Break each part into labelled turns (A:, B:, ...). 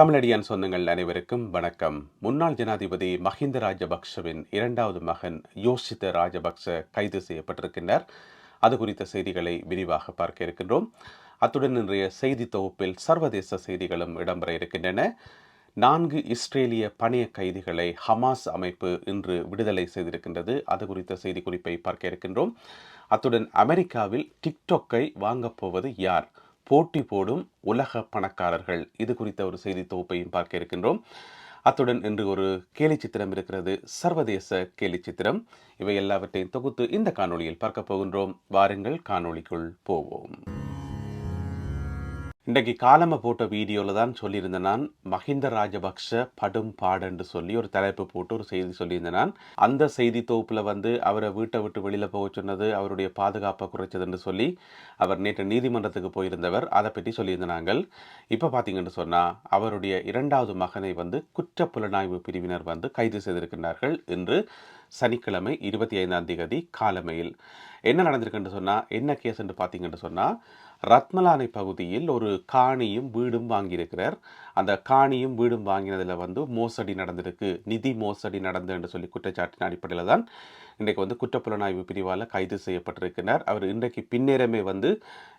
A: தமிழடியான் சொந்தங்கள் அனைவருக்கும் வணக்கம். முன்னாள் ஜனாதிபதி மஹிந்த ராஜபக்ஷவின் இரண்டாவது மகன் யோசித்த ராஜபக்ஷ கைது செய்யப்பட்டிருக்கின்றார். அது குறித்த செய்திகளை விரிவாக பார்க்க இருக்கின்றோம். அத்துடன் இன்றைய செய்தி தொகுப்பில் சர்வதேச செய்திகளும் இடம்பெற இருக்கின்றன. நான்கு இஸ்ரேலிய பணைய கைதிகளை ஹமாஸ் அமைப்பு இன்று விடுதலை செய்திருக்கின்றது. அது குறித்த செய்தி குறிப்பை பார்க்க இருக்கின்றோம். அத்துடன் அமெரிக்காவில் டிக்டாக்கை வாங்கப்போவது யார்? போட்டி போடும் உலக பணக்காரர்கள். இது குறித்த ஒரு செய்தி தொகுப்பையும் பார்க்க இருக்கின்றோம். அத்துடன் இன்று ஒரு கேலி சித்திரம் இருக்கிறது. சர்வதேச கேலி சித்திரம். இவை எல்லாவற்றையும் தொகுத்து இந்த காணொளியில் பார்க்க போகின்றோம். வாருங்கள் காணொளிக்குள் போவோம். இன்றைக்கு காலம போட்ட வீடியோவில் தான் சொல்லியிருந்தேன் நான். மஹிந்த ராஜபக்ஷ படும் பாடன்னு சொல்லி ஒரு தலைப்பு போட்டு ஒரு செய்தி சொல்லியிருந்தேன் நான். அந்த செய்தி தொகுப்பில் வந்து அவரை வீட்டை விட்டு வெளியில் போக சொன்னது அவருடைய பாதுகாப்பை குறைச்சதுன்னு சொல்லி அவர் நேற்று நீதிமன்றத்துக்கு போயிருந்தவர். அதை பற்றி சொல்லியிருந்த நாங்கள். இப்போ பார்த்தீங்கன்னு சொன்னால் அவருடைய இரண்டாவது மகனை வந்து குற்ற புலனாய்வு பிரிவினர் வந்து கைது செய்திருக்கின்றார்கள் என்று சனிக்கிழமை இருபத்தி ஐந்தாம் தேதி காலமையில். என்ன நடந்திருக்குன்னு சொன்னால் என்ன கேஸ் என்று பார்த்தீங்கன்னு சொன்னால் ரத்மலானை பகுதியில் ஒரு காணியும் வீடும் வாங்கியிருக்கிறார். அந்த காணியும் வீடும் வாங்கினதில் வந்து மோசடி நடந்திருக்கு. நிதி மோசடி நடந்து என்று சொல்லி குற்றச்சாட்டின் அடிப்படையில் தான் இன்றைக்கு வந்து குற்றப்புலனாய்வு பிரிவால் கைது செய்யப்பட்டிருக்கிறார். அவர் இன்றைக்கு பின்னேரமே வந்து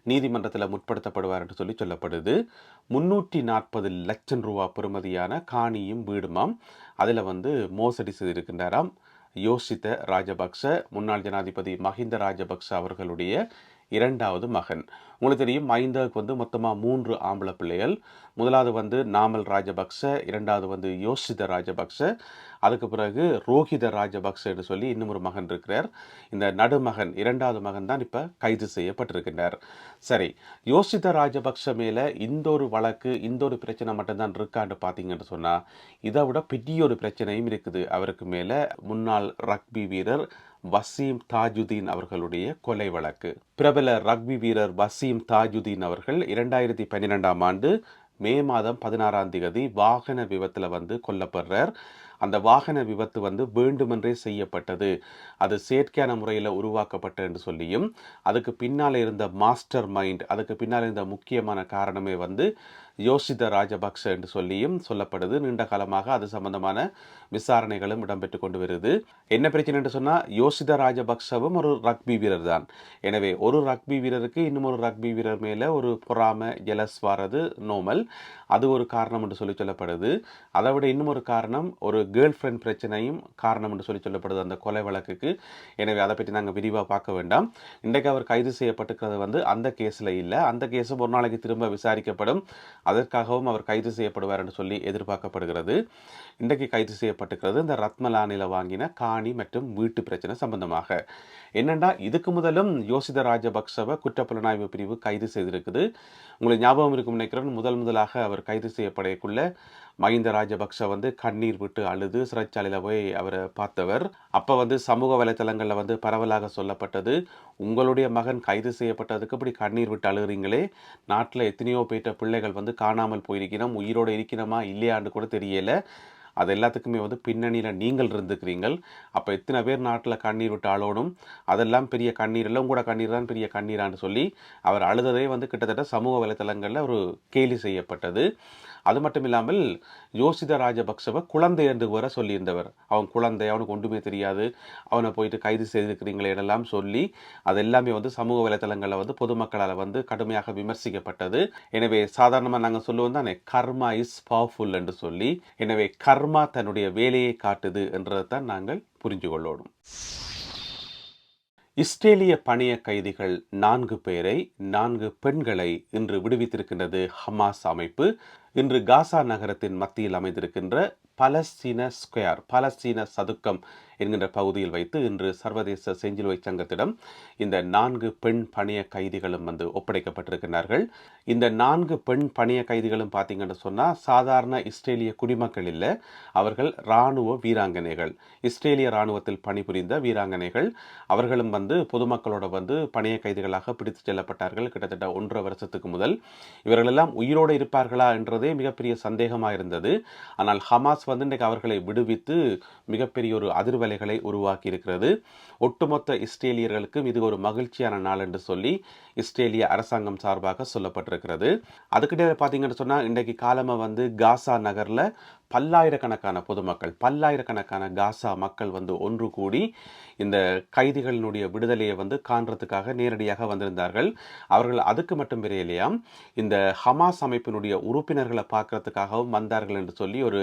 A: நீதிமன்றத்தில் முற்படுத்தப்படுவார் என்று சொல்லி சொல்லப்படுது. முன்னூற்றி நாற்பது லட்சம் ரூபா பெறுமதியான காணியும் வீடுமாம். அதில் வந்து மோசடி செய்திருக்கின்றாராம் யோசித்த ராஜபக்ச முன்னாள் ஜனாதிபதி மஹிந்த ராஜபக்ச அவர்களுடைய இரண்டாவது மகன். உங்களுக்கு தெரியும் மைந்தாவுக்கு வந்து மொத்தமாக மூன்று ஆம்பளை பிள்ளைகள். முதலாவது வந்து நாமல் ராஜபக்ச இரண்டாவது வந்து யோசித ராஜபக்ச அதுக்கு பிறகு ரோஹித ராஜபக்ச என்று சொல்லி இன்னும் ஒரு மகன் இருக்கிறார். இந்த நடுமகன் இரண்டாவது மகன் தான் இப்போ கைது செய்யப்பட்டிருக்கின்றார். சரி யோசித ராஜபக்ச மேலே இந்த ஒரு வழக்கு இந்த ஒரு பிரச்சனை மட்டும்தான் இருக்கான்னு பார்த்தீங்கன்னு சொன்னால் இதை விட பெரிய ஒரு பிரச்சனையும் இருக்குது. அவருக்கு மேலே முன்னாள் ரக்பி வீரர் வசீம் தாஜுதீன் அவர்களுடைய கொலை வழக்கு. பிரபல ரக்பி வீரர் வசீம் தாஜுதீன் அவர்கள் இரண்டாயிரத்தி பன்னிரெண்டாம் ஆண்டு மே மாதம் பதினாறாம் தேதி வாகன விபத்தில் வந்து கொல்லப்படுறார். அந்த வாகன விபத்து வந்து வேண்டுமென்றே செய்யப்பட்டது. அது செயற்கையான முறையில் உருவாக்கப்பட்ட என்று சொல்லியும் அதுக்கு பின்னால் இருந்த மாஸ்டர் மைண்ட் அதுக்கு பின்னால் இருந்த முக்கியமான காரணமே வந்து யோசித ராஜபக்ஷ என்று சொல்லியும் சொல்லப்படுது. நீண்ட காலமாக அது சம்பந்தமான விசாரணைகளும் இடம்பெற்று கொண்டு வருது. என்ன பிரச்சனை என்று சொன்னால் யோசித ராஜபக்ஷவும் ஒரு ரக்பி வீரர் தான். எனவே ஒரு ரக்பி வீரருக்கு இன்னும் ஒரு ரக்பி வீரர் மேலே ஒரு பொறாம ஜெலஸ் வாரது நோமல். அது ஒரு காரணம் என்று சொல்லி சொல்லப்படுது. அதை விட இன்னும் ஒரு காரணம் ஒரு கேர்ள் ஃப்ரெண்ட் பிரச்சனையும் காரணம் என்று சொல்லி சொல்லப்படுது அந்த கொலை வழக்குக்கு. எனவே அதை பற்றி நாங்கள் விரிவாக பார்க்க வேண்டாம். இன்றைக்கு அவர் கைது செய்யப்பட்டிருக்கிறது வந்து அந்த கேஸில் இல்லை. அந்த கேஸும் ஒரு நாளைக்கு திரும்ப விசாரிக்கப்படும். அதற்காகவும் அவர் கைது செய்யப்படுவார் என்று சொல்லி எதிர்பார்க்கப்படுகிறது. இன்றைக்கு கைது செய்யப்பட்டிருக்கிறது இந்த ரத்மலானில வாங்கின காணி மற்றும் வீட்டு பிரச்சனை சம்பந்தமாக. என்னென்னா இதுக்கு முதலும் யோசித ராஜபக்சவை குற்றப்புலனாய்வு பிரிவு கைது செய்திருக்குது. உங்களுக்கு ஞாபகம் இருக்கும் நினைக்கிறேன். முதல் முதலாக அவர் கைது செய்யப்படக்குள்ள மஹிந்த ராஜபக்ஷ வந்து கண்ணீர் விட்டு அழுது சிறைச்சாலையில் போய் அவரை பார்த்தவர். அப்போ வந்து சமூக வலைத்தளங்களில் வந்து பரவலாக சொல்லப்பட்டது உங்களுடைய மகன் கைது செய்யப்பட்டதுக்கு இப்படி கண்ணீர் விட்டு அழுகிறீங்களே? நாட்டில் எத்தனையோ போயிட்ட பிள்ளைகள் வந்து காணாமல் போயிருக்கிறோம் உயிரோடு இருக்கிறோமா இல்லையான்னு கூட தெரியலை. அது எல்லாத்துக்குமே வந்து பின்னணியில் நீங்கள் இருந்துக்கிறீங்கள் அப்போ எத்தனை பேர் நாட்டில் கண்ணீர் விட்டு அழணும் அதெல்லாம் பெரிய கண்ணீர் இல்லை உங்களோட கண்ணீர் தான் பெரிய கண்ணீரான்னு சொல்லி அவர் அழுததே வந்து கிட்டத்தட்ட சமூக வலைத்தளங்களில் ஒரு கேலி செய்யப்பட்டது. அது மட்டும் இல்லாமல் யோசித ராஜபக்சவை குழந்தை என்று வர சொல்லியிருந்தவர். அவன் குழந்தை அவனுக்கு ஒன்றுமே தெரியாது. அவனை போயிட்டு கைது செய்திருக்கிறீங்களே எல்லாம் சொல்லி அது எல்லாமே வந்து சமூக வலைத்தளங்களில் வந்து பொதுமக்களால் வந்து கடுமையாக விமர்சிக்கப்பட்டது. எனவே சாதாரணமாக நாங்கள் சொல்லுவோம் தானே கர்மா இஸ் பவர்ஃபுல் என்று சொல்லி எனவே கர்மா தன்னுடைய வேலையை காட்டுது என்றதை தான் நாங்கள் புரிஞ்சு கொள்ளணும் இஸ்ரேலிய பணிய கைதிகள் நான்கு பேரை நான்கு பெண்களை இன்று விடுவித்திருக்கின்றது ஹமாஸ் அமைப்பு. இன்று காசா நகரத்தின் மத்தியில் அமைந்திருக்கின்ற பலஸ்தீன ஸ்கொயர் பலஸ்தீன சதுக்கம் என்கின்ற பகுதியில் வைத்து இன்று சர்வதேச செஞ்சிலுவை சங்கத்திடம் இந்த நான்கு பெண் பணிய கைதிகளும் வந்து ஒப்படைக்கப்பட்டிருக்கிறார்கள் இந்த நான்கு பெண் பணிய கைதிகளும் பார்த்தீங்கன்னு சொன்னால் சாதாரண இஸ்ரேலிய குடிமக்கள் இல்லை. அவர்கள் இராணுவ வீராங்கனைகள். இஸ்ரேலிய இராணுவத்தில் பணிபுரிந்த வீராங்கனைகள். அவர்களும் வந்து பொதுமக்களோட வந்து பணிய கைதிகளாக பிடித்துச் செல்லப்பட்டார்கள். கிட்டத்தட்ட ஒன்றரை வருஷத்துக்கு முதல். இவர்களெல்லாம் உயிரோடு இருப்பார்களா என்றதே மிகப்பெரிய சந்தேகமாக இருந்தது. ஆனால் ஹமாஸ் வந்து இன்றைக்கு அவர்களை விடுவித்து மிகப்பெரிய ஒரு அதிர்வலை அதிர்வலைகளை உருவாக்கி இருக்கிறது ஒட்டுமொத்த இஸ்ரேலியர்களுக்கும் இது ஒரு மகிழ்ச்சியான நாள் என்று சொல்லி இஸ்ரேலிய அரசாங்கம் சார்பாக சொல்லப்பட்டிருக்கிறது. அதுக்கிட்டே பார்த்தீங்கன்னு சொன்னால் இன்றைக்கு காலமாக வந்து காசா நகரில் பல்லாயிரக்கணக்கான பொதுமக்கள் பல்லாயிரக்கணக்கான காசா மக்கள் வந்து ஒன்று கூடி இந்த கைதிகளினுடைய விடுதலையை வந்து காண்றதுக்காக நேரடியாக வந்திருந்தார்கள். அவர்கள் அதுக்கு மட்டும் விரையிலையாம் இந்த ஹமாஸ் அமைப்பினுடைய உறுப்பினர்களை பார்க்கறதுக்காகவும் வந்தார்கள் என்று சொல்லி ஒரு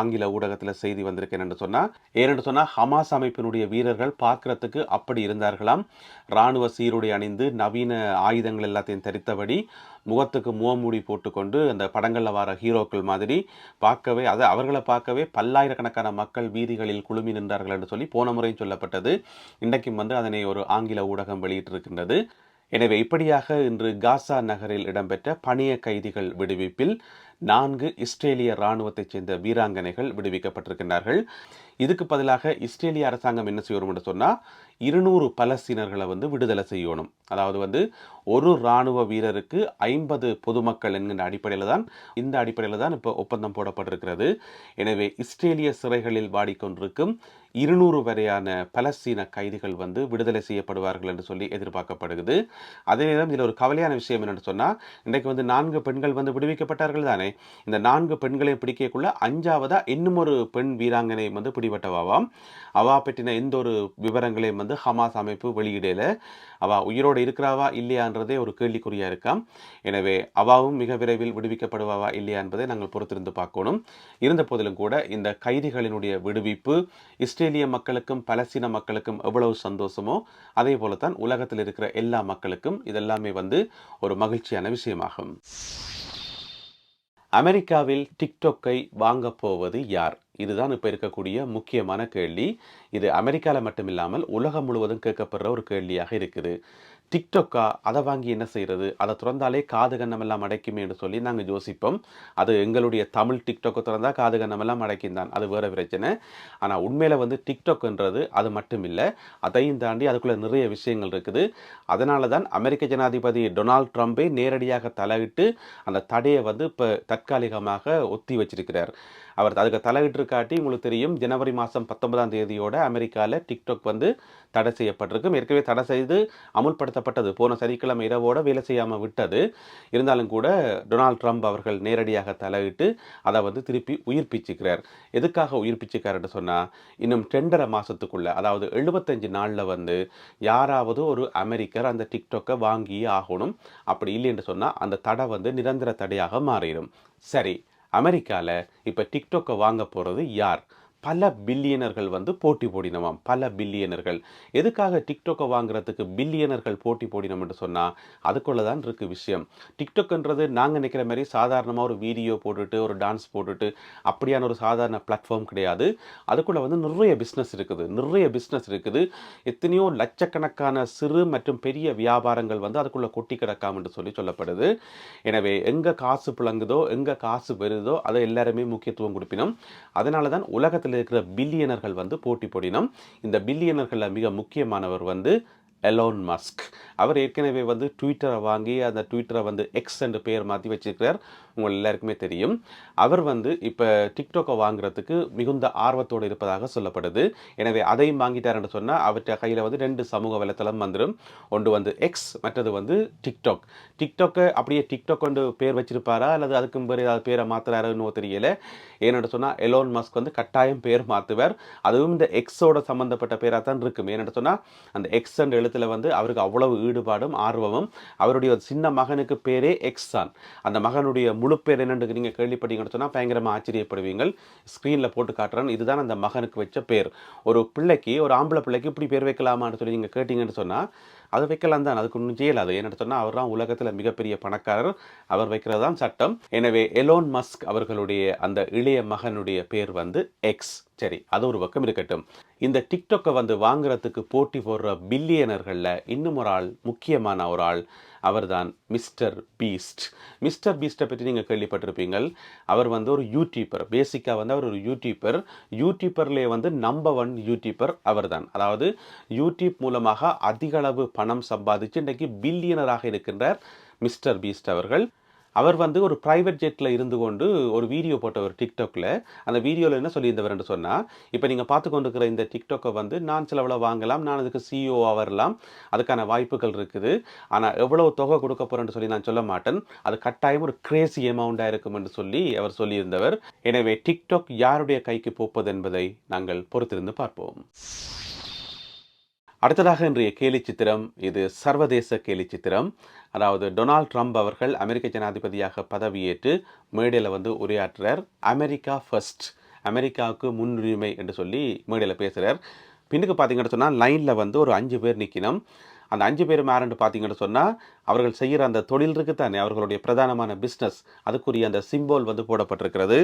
A: ஆங்கில ஊடகத்தில் செய்தி வந்திருக்கேன் என்று சொன்னால் ஏனென்று சொன்னால் ஹமாஸ் அமைப்பினுடைய வீரர்கள் பார்க்கறதுக்கு அப்படி இருந்தார்களாம். இராணுவ சீருடை அணிந்து நவீன ஆயுதங்கள் எல்லாத்தையும் தரித்தபடி முகத்துக்கு முகமூடி போட்டுக்கொண்டு அந்த படங்களில் வர ஹீரோக்கள் மாதிரி பார்க்கவே அதை அவர்களை பார்க்கவே பல்லாயிரக்கணக்கான மக்கள் வீதிகளில் குழுமி நின்றார்கள் என்று சொல்லி போன முறையும் சொல்லப்பட்டது. இன்றைக்கும் வந்து அதனை ஒரு ஆங்கில ஊடகம் வெளியிட்டிருக்கின்றது. எனவே இப்படியாக இன்று காசா நகரில் இடம்பெற்ற பணிய கைதிகள் விடுவிப்பில் நான்கு இஸ்ரேலிய இராணுவத்தைச் சேர்ந்த வீராங்கனைகள் விடுவிக்கப்பட்டிருக்கின்றார்கள். இதுக்கு பதிலாக இஸ்ரேலிய அரசாங்கம் என்ன செய்யணும் என்று சொன்னால் இருநூறு பலஸ்தீனர்களை வந்து விடுதலை செய்யணும். அதாவது வந்து ஒரு இராணுவ வீரருக்கு ஐம்பது பொதுமக்கள் என்கின்ற அடிப்படையில் தான் இந்த அடிப்படையில் தான் இப்போ ஒப்பந்தம் போடப்பட்டிருக்கிறது. எனவே இஸ்ரேலிய சிறைகளில் வாடிக்கொண்டிருக்கும் இருநூறு வரையான பலஸ்தீன கைதிகள் வந்து விடுதலை செய்யப்படுவார்கள் என்று சொல்லி எதிர்பார்க்கப்படுகிறது. அதே நேரம் இதில் ஒரு கவலையான விஷயம் என்னென்னு சொன்னால் இன்றைக்கு வந்து நான்கு பெண்கள் வந்து விடுவிக்கப்பட்டார்கள் தானே? இந்த நான்கு பெண்களை பிடிக்கக்குள்ள அஞ்சாவதாக இன்னும் ஒரு பெண் வீராங்கனை வந்து பிடிபட்டவாவாம்? அவா பற்றின எந்த ஒரு விவரங்களையும் வந்து ஹமாஸ் அமைப்பு வெளியிடல. அவா உயிரோடு இருக்கிறாவா இல்லையான்றதே ஒரு கேள்விக்குறியாக இருக்காம் எனவே அவாவும் மிக விரைவில் விடுவிக்கப்படுவாவா இல்லையா என்பதை நாங்கள் பொறுத்திருந்து பார்க்கணும். இருந்த போதிலும் கூட இந்த கைதிகளினுடைய விடுவிப்பு இஸ்ரேலிய மக்களுக்கும் பலஸ்தீன மக்களுக்கும் எவ்வளவு சந்தோஷமோ அதே போலத்தான் உலகத்தில் இருக்கிற எல்லா மக்களுக்கும் இதெல்லாமே வந்து ஒரு மகிழ்ச்சியான விஷயமாகும். அமெரிக்காவில் டிக்டோக்கை வாங்கப் போவது யார்? இதுதான் இப்போ இருக்கக்கூடிய முக்கியமான கேள்வி. இது அமெரிக்காவில் மட்டும் இல்லாமல் உலகம் முழுவதும் கேட்கப்படுற ஒரு கேள்வியாக இருக்குது. டிக்டோக்கா அதை வாங்கி என்ன செய்கிறது அதை திறந்தாலே காது கண்ணமெல்லாம் அடைக்குமே என்று சொல்லி நாங்கள் யோசிப்போம். அது எங்களுடைய தமிழ் டிக்டோக்கை திறந்தால் காது கண்ணமெல்லாம் அடைக்கும் தான். அது வேறு பிரச்சனை. ஆனால் உண்மையில் வந்து டிக்டாக்ன்றது அது மட்டும் இல்லை அதையும் தாண்டி அதுக்குள்ளே நிறைய விஷயங்கள் இருக்குது. அதனால தான் அமெரிக்க ஜனாதிபதி டொனால்ட் ட்ரம்ப்பை நேரடியாக தலையிட்டு அந்த தடையை வந்து இப்போ தற்காலிகமாக ஒத்தி வச்சிருக்கிறார். அவர் அதுக்கு தலையிட்டு காட்டி உங்களுக்கு தெரியும் ஜனவரி மாதம் பத்தொன்பதாம் தேதியோட அமெரிக்காவில் டிக்டாக் வந்து தடை செய்யப்பட்டிருக்கும். ஏற்கனவே தடை செய்து அமுல்படுத்தப்பட்டது. போன சனிக்கிழமை இரவோட வேலை செய்யாமல் விட்டது. இருந்தாலும் கூட டொனால்ட் ட்ரம்ப் அவர்கள் நேரடியாக தலையிட்டு அதை வந்து திருப்பி உயிர்ப்பிச்சுக்கிறார் எதுக்காக உயிர்ப்பிச்சுக்காருன்னு சொன்னால் இன்னும் ரெண்டரை மாதத்துக்குள்ளே அதாவது எழுபத்தஞ்சு நாளில் வந்து யாராவது ஒரு அமெரிக்கர் அந்த டிக்டாக்கை வாங்கியே ஆகணும். அப்படி இல்லைன்னு சொன்னால் அந்த தடை வந்து நிரந்தர தடையாக மாறிடும். சரி அமெரிக்காவில் இப்போ டிக்டாக்கை வாங்க போகிறது யார்? பல பில்லியனர்கள் வந்து போட்டி போடினவாம் பல பில்லியனர்கள். எதுக்காக டிக்டாக்கை வாங்குறதுக்கு பில்லியனர்கள் போட்டி போடினோம் என்று சொன்னால் அதுக்குள்ளே தான் இருக்கு விஷயம். டிக்டாக்ன்றது நாங்கள் நினைக்கிற மாதிரி சாதாரணமாக ஒரு வீடியோ போட்டுட்டு ஒரு டான்ஸ் போட்டுட்டு அப்படியான ஒரு சாதாரண பிளாட்ஃபார்ம் கிடையாது. அதுக்குள்ளே வந்து நிறைய பிஸ்னஸ் இருக்குது. நிறைய பிஸ்னஸ் இருக்குது. எத்தனையோ லட்சக்கணக்கான சிறு மற்றும் பெரிய வியாபாரங்கள் வந்து அதுக்குள்ளே கொட்டி கிடக்காம் என்று சொல்லி சொல்லப்படுது. எனவே எங்கே காசு புழங்குதோ எங்கே காசு பெறுதோ அதை எல்லாருமே முக்கியத்துவம் கொடுப்பினோம். அதனால தான் உலகத்தில் இருக்கிற பில்லியனர்கள் வந்து போட்டி போடினோம். இந்த பில்லியனர்களில் மிக முக்கியமானவர் வந்து எலோன் மஸ்க் அவர் ஏற்கனவே வந்து ட்விட்டரை வாங்கி அந்த ட்விட்டரை வந்து எக்ஸ் என்று பெயர் மாற்றி வச்சிருக்கிறார். உங்கள் எல்லாருக்குமே தெரியும். அவர் வந்து இப்போ டிக்டாக்கை வாங்குறதுக்கு மிகுந்த ஆர்வத்தோடு இருப்பதாக சொல்லப்படுது. எனவே அதையும் வாங்கிட்டாருன்னு சொன்னால் அவற்றை கையில் வந்து ரெண்டு சமூக வலைத்தளம் வந்துடும் ஒன்று வந்து எக்ஸ் மற்றது வந்து டிக்டாக் டிக்டாக்கை அப்படியே டிக்டாக் கொண்டு பேர் வச்சிருப்பாரா? அல்லது அதுக்கும் பேர் ஏதாவது பேரை மாற்றுறாருன்னு தெரியல. ஏன்னு சொன்னால் எலோன் மஸ்க் வந்து கட்டாயம் பேர் மாற்றுவார் அதுவும் இந்த எக்ஸோட சம்மந்தப்பட்ட பேராக தான் இருக்கும். ஏன்னு சொன்னால் அந்த எக்ஸ் என்ற விஷயத்தில் வந்து அவருக்கு அவ்வளவு ஈடுபாடும் ஆர்வமும். அவருடைய ஒரு சின்ன மகனுக்கு பேரே எக்ஸான் அந்த மகனுடைய முழு பேர் என்னன்னு நீங்கள் கேள்விப்பட்டீங்கன்னு சொன்னால் பயங்கரமாக ஆச்சரியப்படுவீங்க ஸ்க்ரீனில் போட்டு காட்டுறேன். இதுதான் அந்த மகனுக்கு வச்ச பேர். ஒரு பிள்ளைக்கு ஒரு ஆம்பளை பிள்ளைக்கு இப்படி பேர் வைக்கலாமான்னு சொல்லி நீங்கள் கேட்டிங்கன்னு சொன்னால் அது வைக்கலாம் தான். அதுக்கு ஒன்றும் செய்யலாது என்னென்னு சொன்னால் அவர் தான் உலகத்தில் மிகப்பெரிய பணக்காரர். அவர் வைக்கிறது தான் சட்டம். எனவே எலோன் மஸ்க் அவர்களுடைய அந்த இளைய மகனுடைய பேர் வந்து எக்ஸ் சரி அது ஒரு பக்கம் இருக்கட்டும். இந்த டிக்டாக்கை வந்து வாங்குறதுக்கு போட்டி போடுற பில்லியனர்களில் இன்னும் ஒரு ஆள் முக்கியமான ஒரு ஆள் அவர்தான் மிஸ்டர் பீஸ்ட். மிஸ்டர் பீஸ்ட்டை பற்றி நீங்கள் கேள்விப்பட்டிருப்பீங்கள். அவர் வந்து ஒரு யூடியூபர் பேசிக்காக வந்து அவர் ஒரு யூடியூபர் யூடியூபர்லேயே வந்து நம்பர் ஒன் யூடியூபர் அவர்தான். அதாவது யூடியூப் மூலமாக அதிகளவு பணம் சம்பாதிச்சு இன்றைக்கு பில்லியனராக இருக்கின்றார் மிஸ்டர் பீஸ்ட் அவர்கள். அவர் வந்து ஒரு ப்ரைவேட் ஜெட்டில் இருந்து கொண்டு ஒரு வீடியோ போட்டவர் டிக்டாக்ல அந்த வீடியோவில் என்ன சொல்லியிருந்தவர்னு சொன்னால் இப்போ நீங்கள் பார்த்து கொண்டிருக்கிற இந்த டிக்டாக்கை வந்து நான் சிலவில் வாங்கலாம் நான் அதுக்கு சிஇஓ வரலாம் அதுக்கான வாய்ப்புகள் இருக்குது. ஆனால் எவ்வளவு தொகை கொடுக்க போகிறேன்னு சொல்லி நான் சொல்ல மாட்டேன். அது கட்டாயம் ஒரு கிரேசி அமௌண்ட்டாக இருக்கும் என்று சொல்லி அவர் சொல்லியிருந்தவர். எனவே டிக்டாக் யாருடைய கைக்கு போப்பது என்பதை நாங்கள் பொறுத்திருந்து பார்ப்போம். அடுத்ததாக இன்றைய கேலி சித்திரம் இது சர்வதேச கேலி சித்திரம். அதாவது டொனால்ட் ட்ரம்ப் அவர்கள் அமெரிக்க ஜனாதிபதியாக பதவியேற்று மேடையில் வந்து உரையாற்றுறார். அமெரிக்கா ஃபர்ஸ்ட் அமெரிக்காவுக்கு முன்னுரிமை என்று சொல்லி மேடையில் பேசுகிறார் பின்னுக்கு பார்த்தீங்கன்னு சொன்னால் லைனில் வந்து ஒரு அஞ்சு பேர் நிற்கணும் அந்த அஞ்சு பேர் யாருன்னு பார்த்தீங்கன்னு சொன்னால் அவர்கள் செய்கிற அந்த தொழில் இருக்குத்தானே அவர்களுடைய பிரதானமான பிஸ்னஸ் அதுக்குரிய அந்த சிம்போல் வந்து போடப்பட்டிருக்கிறது.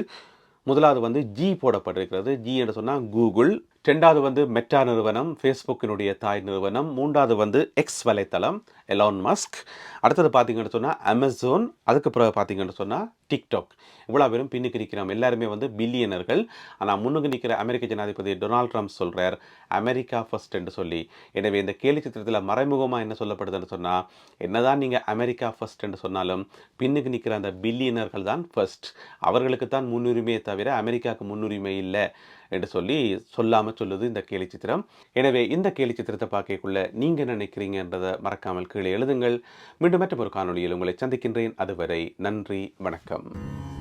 A: முதலாவது வந்து ஜி போடப்பட்டிருக்கிறது. ஜி என்று சொன்னால் கூகுள் ரெண்டாவது வந்து மெட்டா நிறுவனம் ஃபேஸ்புக்கினுடைய தாய் நிறுவனம் மூன்றாவது வந்து எக்ஸ் வலைத்தளம் எலான் மஸ்க் அடுத்தது பார்த்தீங்கன்னு சொன்னால் அமேசான் அதுக்கு பிறகு பார்த்தீங்கன்னு சொன்னால் டிக்டாக் இவ்வளோ பேரும் பின்னுக்கு நிற்கிறோம். எல்லாருமே வந்து பில்லியனர்கள் ஆனால் முன்னுக்கு நிற்கிற அமெரிக்க ஜனாதிபதி டொனால்ட் ட்ரம்ப் சொல்கிறார் அமெரிக்கா ஃபர்ஸ்ட் என்று சொல்லி. எனவே இந்த கேலி சித்திரத்தில் மறைமுகமாக என்ன சொல்லப்படுதுன்னு சொன்னால் என்னதான் நீங்கள் அமெரிக்கா ஃபர்ஸ்ட் என்று சொன்னாலும் பின்னுக்கு நிற்கிற அந்த பில்லியனர்கள் தான் ஃபர்ஸ்ட் அவர்களுக்கு தான் முன்னுரிமையை தவிர அமெரிக்காவுக்கு முன்னுரிமை இல்லை. என்று சொல்லி சொல்லாமல் சொல்லுது இந்த கேலி சித்திரம். எனவே இந்த கேலி சித்திரத்தை பார்க்கக்குள்ள நீங்கள் நினைக்கிறீங்கன்றதை மறக்காமல் கீழே எழுதுங்கள். மீண்டும் மற்றும் ஒரு காணொலியில் உங்களை சந்திக்கின்றேன். அதுவரை நன்றி வணக்கம்.